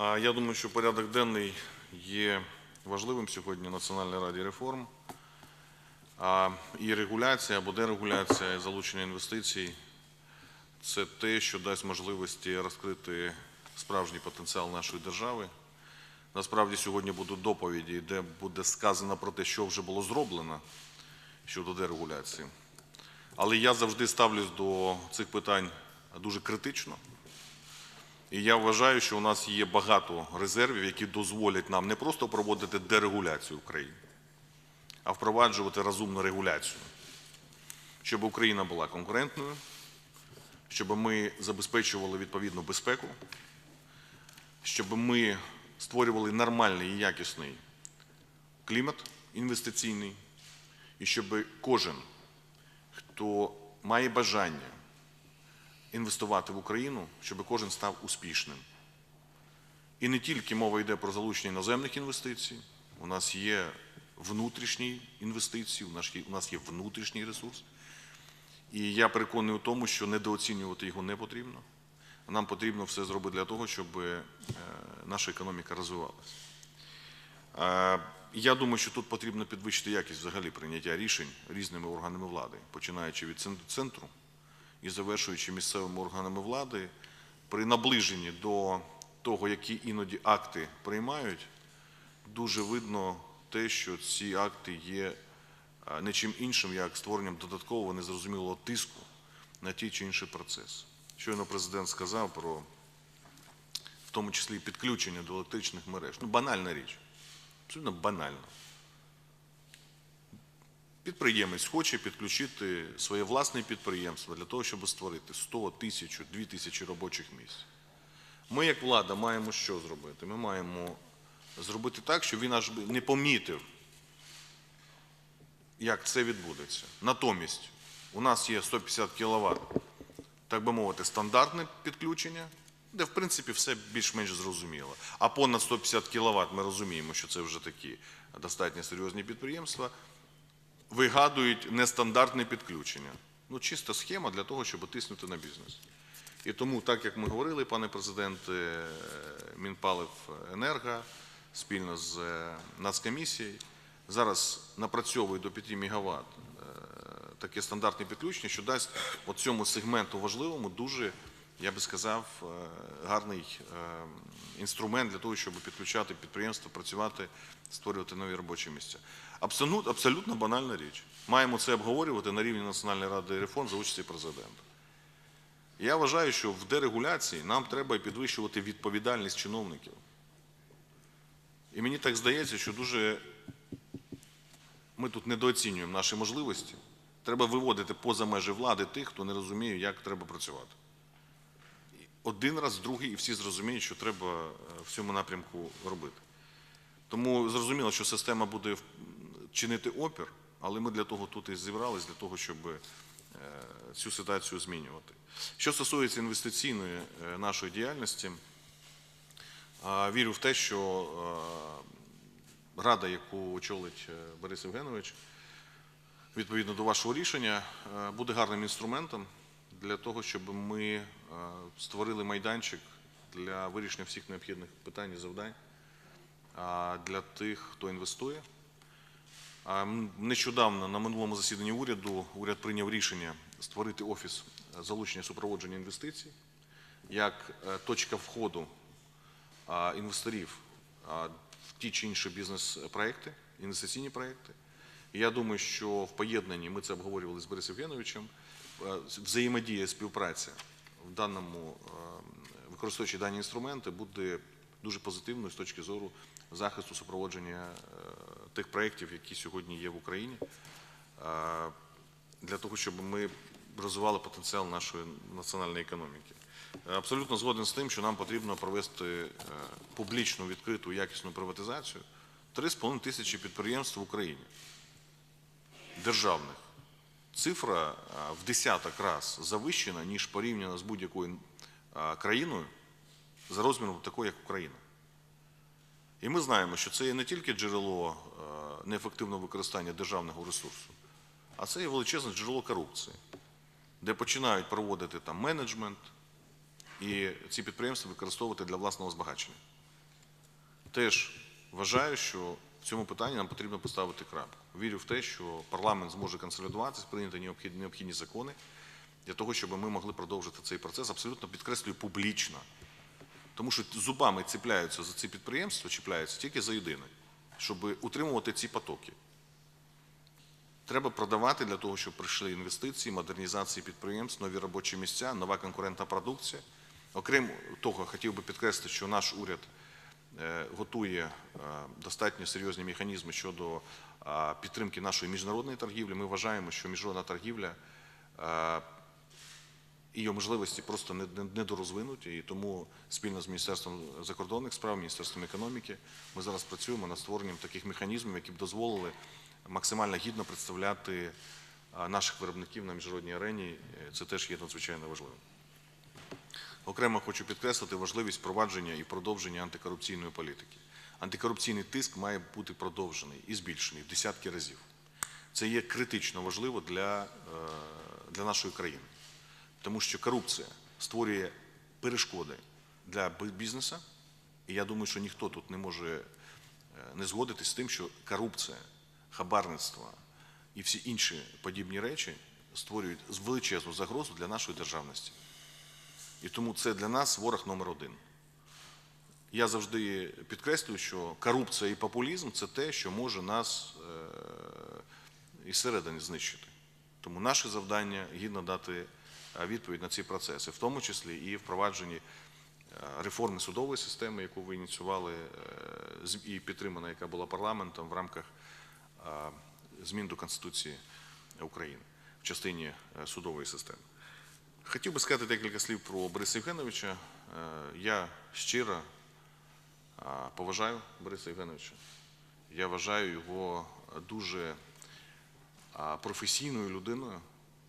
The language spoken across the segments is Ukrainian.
Я думаю, що порядок денний є важливим сьогодні в Національній раді реформ. І регуляція або дерегуляція, і залучення інвестицій це те, що дасть можливості розкрити справжній потенціал нашої держави. Насправді сьогодні будуть доповіді, де буде сказано про те, що вже було зроблено щодо дерегуляції. Але я завжди ставлюсь до цих питань дуже критично. І я вважаю, що у нас є багато резервів, які дозволять нам не просто проводити дерегуляцію України, а впроваджувати розумну регуляцію, щоб Україна була конкурентною, щоб ми забезпечували відповідну безпеку, щоб ми створювали нормальний і якісний клімат інвестиційний, і щоб кожен, хто має бажання інвестувати в Україну, щоб кожен став успішним. І не тільки мова йде про залучення іноземних інвестицій, у нас є внутрішні інвестиції, у нас є, внутрішній ресурс. І я переконаний у тому, що недооцінювати його не потрібно. Нам потрібно все зробити для того, щоб е, наша економіка розвивалася. Е, Я думаю, що тут потрібно підвищити якість взагалі прийняття рішень різними органами влади, починаючи від центру і завершуючи місцевими органами влади, при наближенні до того, які іноді акти приймають, дуже видно те, що ці акти є не чим іншим, як створенням додаткового незрозумілого тиску на ті чи інші процеси. Щойно президент сказав про, в тому числі, підключення до електричних мереж. Ну, банальна річ. Абсолютно банально. Підприємець хоче підключити своє власне підприємство для того, щоб створити 100, тисячу, 2 тисячі робочих місць. Ми, як влада, маємо що зробити? Ми маємо зробити так, щоб він аж не помітив, як це відбудеться. Натомість у нас є 150 кВт, так би мовити, стандартне підключення, де, в принципі, все більш-менш зрозуміло. А понад 150 кВт ми розуміємо, що це вже такі достатньо серйозні підприємства вигадують нестандартне підключення. Ну, чиста схема для того, щоб тиснути на бізнес. І тому, так як ми говорили, пане президенте, Мінпалив Енерго спільно з е, Нацкомісією зараз напрацьовує до 5 МВт таке стандартне підключення, що дасть цьому сегменту важливому дуже, я би сказав, е, гарний е, інструмент для того, щоб підключати підприємства, працювати, створювати нові робочі місця. Абсолютно банальна річ. Маємо це обговорювати на рівні Національної ради реформ за участі президента. Я вважаю, що в дерегуляції нам треба підвищувати відповідальність чиновників. І мені так здається, що дуже ми тут недооцінюємо наші можливості. Треба виводити поза межі влади тих, хто не розуміє, як треба працювати. Один раз, другий, і всі зрозуміють, що треба е, в цьому напрямку робити. Тому зрозуміло, що система буде чинити опір, але ми для того тут і зібрались, для того, щоб е, цю ситуацію змінювати. Що стосується інвестиційної е, нашої діяльності, вірю в те, що рада, яку очолить Борис Євгенович, відповідно до вашого рішення, буде гарним інструментом для того, щоб ми створили майданчик для вирішення всіх необхідних питань і завдань для тих, хто інвестує. Нещодавно на минулому засіданні уряду уряд прийняв рішення створити офіс е, залучення супроводження інвестицій як е, точка входу інвесторів в ті чи інші бізнес-проекти, інвестиційні проекти. Я думаю, що в поєднанні ми це обговорювали з Борисом Євгеновичем. е, Взаємодія, співпраця в даному е, використовуючи дані інструменти, буде дуже позитивною з точки зору захисту супроводження е, тих проєктів, які сьогодні є в Україні, е, для того, щоб ми розвивали потенціал нашої національної економіки. Абсолютно згоден з тим, що нам потрібно провести публічну, відкриту, якісну приватизацію 3,5 тисячі підприємств в Україні державних. Цифра в десяток раз завищена, ніж порівняно з будь-якою країною за розміром такою, як Україна. І ми знаємо, що це є не тільки джерело е, неефективного використання державного ресурсу, а це є величезне джерело корупції, де починають проводити там менеджмент і ці підприємства використовувати для власного збагачення. Теж вважаю, що в цьому питанні нам потрібно поставити крапку. Вірю в те, що парламент зможе консолідуватися, прийняти необхідні, закони для того, щоб ми могли продовжити цей процес абсолютно підкреслюю публічно. Тому що зубами ціпляються за ці підприємства, чіпляються тільки за єдине, щоб утримувати ці потоки. Треба продавати для того, щоб прийшли інвестиції, модернізації підприємств, нові робочі місця, нова конкурентна продукція. Окрім того, хотів би підкреслити, що наш уряд готує е, достатньо серйозні механізми щодо е, підтримки нашої міжнародної торгівлі. Ми вважаємо, що міжнародна торгівля е, її можливості просто не- не- недорозвинуті, і тому спільно з Міністерством закордонних справ, Міністерством економіки ми зараз працюємо над створенням таких механізмів, які б дозволили максимально гідно представляти наших виробників на міжнародній арені. Е, Це теж є надзвичайно важливим. Окремо хочу підкреслити важливість впровадження і продовження антикорупційної політики. Антикорупційний тиск має бути продовжений і збільшений в десятки разів. Це є критично важливо для, е, для нашої країни. Тому що корупція створює перешкоди для бі- бізнесу, і я думаю, що ніхто тут не може е, не згодитись з тим, що корупція, хабарництво і всі інші подібні речі створюють величезну загрозу для нашої державності. І тому це для нас ворог номер один. Я завжди підкреслюю, що корупція і популізм це те, що може нас е, із середини знищити. Тому наше завдання гідно дати е, відповідь на ці процеси, в тому числі і впровадженні е, реформи судової системи, яку ви ініціювали і підтримана, яка була парламентом в рамках змін до Конституції України в частині судової системи. Хотів би сказати декілька слів про Бориса Євгеновича. Е, Я щиро поважаю Бориса Євгеновича. Я вважаю його дуже професійною людиною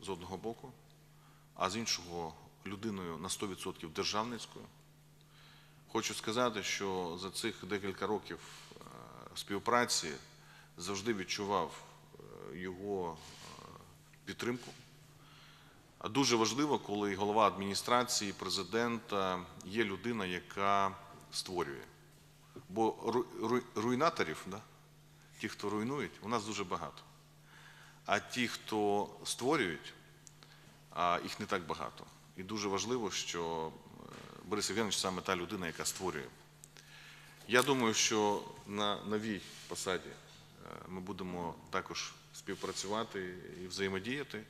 з одного боку, а з іншого людиною на 100% державницькою. Хочу сказати, що за цих декілька років е, співпраці завжди відчував е, його е, підтримку. Дуже важливо, коли голова адміністрації, президента є людина, яка створює. Бо ру- ру- руйнаторів, да, ті, хто руйнують, у нас дуже багато. А ті, хто створюють, їх не так багато. І дуже важливо, що е, Борис Євгенович саме та людина, яка створює. Я думаю, що на новій посаді е, ми будемо також співпрацювати і взаємодіяти.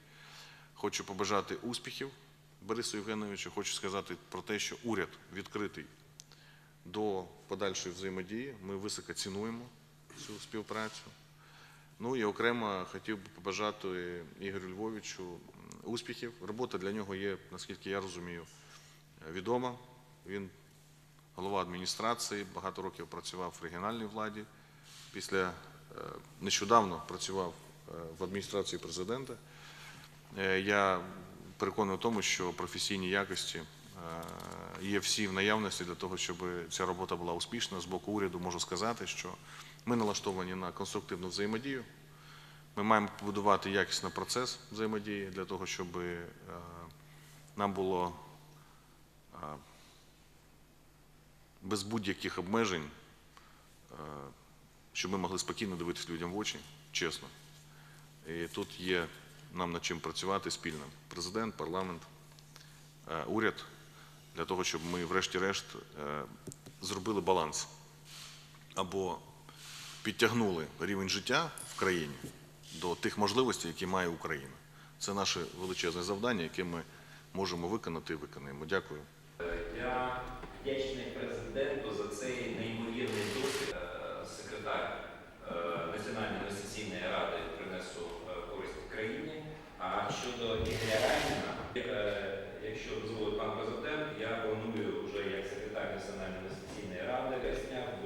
Хочу побажати успіхів Борису Євгеновичу. Хочу сказати про те, що уряд відкритий до подальшої взаємодії. Ми високо цінуємо цю співпрацю. Ну і окремо хотів би побажати Ігорю Львовичу успіхів. Робота для нього є, наскільки я розумію, відома. Він голова адміністрації, багато років працював в регіональній владі. Після е, нещодавно працював е, в адміністрації президента. Е, Я переконаний в тому, що професійні якості е, є всі в наявності для того, щоб ця робота була успішна. З боку уряду можу сказати, що ми налаштовані на конструктивну взаємодію. Ми маємо побудувати якісний процес взаємодії для того, щоб е, нам було без будь-яких обмежень, щоб ми могли спокійно дивитися людям в очі, чесно. І тут є нам над чим працювати спільно. Президент, парламент, е, уряд, для того, щоб ми, врешті-решт, е, зробили баланс або підтягнули рівень життя в країні до тих можливостей, які має Україна. Це наше величезне завдання, яке ми можемо виконати і виконаємо. Дякую. Я вдячний президенту за цей неймовірний досвід. Е, Секретар е, Національної інвестиційної ради А щодо Ігоря Райніна, е, якщо дозволить пан президент, я планую вже як секретар Національної інвестиційної ради весня в